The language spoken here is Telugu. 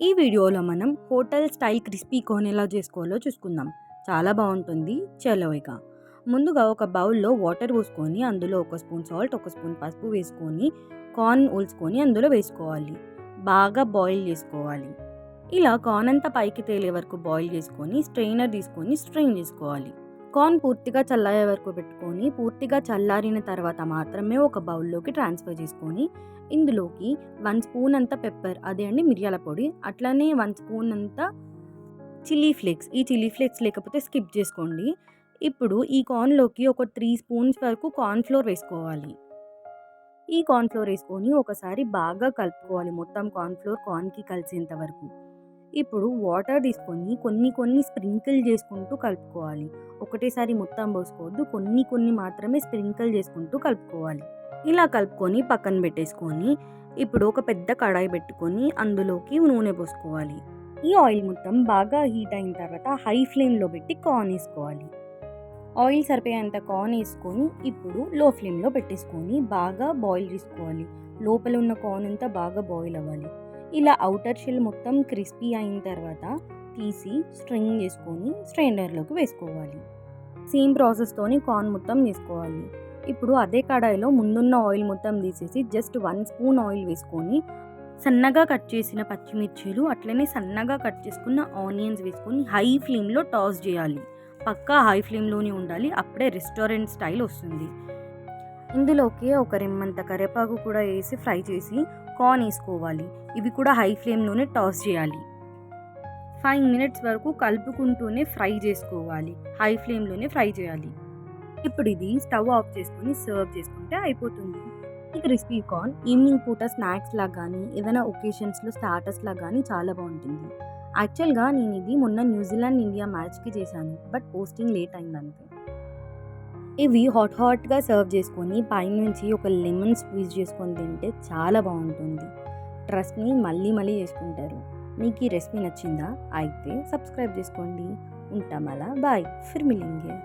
ఈ వీడియోలో మనం హోటల్ స్టైల్ క్రిస్పీ కోన్ ఎలా చేసుకోవాలో చూసుకుందాం. చాలా బాగుంటుంది. చలో ముందుగా ఒక బౌల్లో వాటర్ పోసుకొని అందులో ఒక స్పూన్ సాల్ట్ ఒక స్పూన్ పసుపు వేసుకొని కార్న్ ఉల్చుకొని అందులో వేసుకోవాలి. బాగా బాయిల్ చేసుకోవాలి. ఇలా కార్న్ అంతా పైకి తేలే వరకు బాయిల్ చేసుకొని స్ట్రెయినర్ తీసుకొని స్ట్రెయిన్ చేసుకోవాలి. కార్న్ పూర్తిగా చల్లారే వరకు పెట్టుకొని పూర్తిగా చల్లారిన తర్వాత మాత్రమే ఒక బౌల్లోకి ట్రాన్స్ఫర్ చేసుకొని ఇందులోకి వన్ స్పూన్ అంత పెప్పర్ అదే అండి మిరియాల పొడి. అట్లనే వన్ స్పూన్ అంత చిల్లీ ఫ్లేక్స్ ఈ చిల్లీ ఫ్లేక్స్ లేకపోతే స్కిప్ చేసుకోండి. ఇప్పుడు ఈ కార్న్లోకి ఒక త్రీ స్పూన్స్ వరకు కార్న్ ఫ్లోర్ వేసుకోవాలి. ఈ కార్న్ ఫ్లోర్ వేసుకొని ఒకసారి బాగా కలుపుకోవాలి మొత్తం కార్న్ ఫ్లోర్ కార్న్కి కలిసేంత వరకు. ఇప్పుడు వాటర్ తీసుకొని కొన్ని కొన్ని స్ప్రింకిల్ చేసుకుంటూ కలుపుకోవాలి. ఒకటేసారి మొత్తం పోసుకోవద్దు కొన్ని కొన్ని మాత్రమే స్ప్రింకిల్ చేసుకుంటూ కలుపుకోవాలి. ఇలా కలుపుకొని పక్కన పెట్టేసుకొని ఇప్పుడు ఒక పెద్ద కడాయి పెట్టుకొని అందులోకి నూనె పోసుకోవాలి. ఈ ఆయిల్ మొత్తం బాగా హీట్ అయిన తర్వాత హై ఫ్లేమ్లో పెట్టి కార్న్ వేసుకోవాలి. ఆయిల్ సరిపోయేంత కార్న్ వేసుకొని ఇప్పుడు లో ఫ్లేమ్లో పెట్టేసుకొని బాగా బాయిల్ చేసుకోవాలి. లోపల ఉన్న కార్న్ అంతా బాగా బాయిల్ అవ్వాలి. ఇలా అవుటర్ షెల్ మొత్తం క్రిస్పీ అయిన తర్వాత తీసి స్ట్రింగ్ చేసుకొని స్ట్రైనర్లోకి వేసుకోవాలి. సేమ్ ప్రాసెస్తోని కార్న్ మొత్తం వేసుకోవాలి ఇప్పుడు అదే కడాయిలో ముందున్న ఆయిల్ మొత్తం తీసేసి జస్ట్ వన్ స్పూన్ ఆయిల్ వేసుకొని సన్నగా కట్ చేసిన పచ్చిమిర్చీలు అట్లనే సన్నగా కట్ చేసుకున్న ఆనియన్స్ వేసుకొని హై ఫ్లేమ్లో టాస్ చేయాలి. పక్కా హై ఫ్లేమ్లోనే ఉండాలి. అప్పుడే రెస్టారెంట్ స్టైల్ వస్తుంది. ఇందులోకి ఒక రెమ్మంత కరివేపాకు కూడా వేసి ఫ్రై చేసి కార్న్ వేసుకోవాలి. ఇవి కూడా హై ఫ్లేమ్లోనే టాస్ చేయాలి. ఫైవ్ మినిట్స్ వరకు కలుపుకుంటూనే ఫ్రై చేసుకోవాలి. హై ఫ్లేమ్లోనే ఫ్రై చేయాలి. ఇప్పుడు ఇది స్టవ్ ఆఫ్ చేసుకుని సర్వ్ చేసుకుంటే అయిపోతుంది. ఈ క్రిస్పీ కార్న్ ఈవినింగ్ పూట స్నాక్స్ లాగా కానీ ఏదైనా ఒకేషన్స్లో స్టార్టర్స్లా కానీ చాలా బాగుంటుంది. యాక్చువల్గా నేను ఇది మొన్న న్యూజిలాండ్ ఇండియా మ్యాచ్కి చేశాను. బట్ పోస్టింగ్ లేట్ అయింది అంతే. ఇవి హాట్ హాట్గా సర్వ్ చేసుకొని పైనుంచి ఒక లెమన్ స్క్వీజ్ చేసుకొని తింటే చాలా బాగుంటుంది. ట్రస్ట్ని మళ్ళీ మళ్ళీ చేసుకుంటారు. మీకు ఈ రెసిపీ నచ్చిందా? అయితే సబ్స్క్రైబ్ చేసుకోండి. ఉంటాం అలా బాయ్. ఫిర్ మిలింగే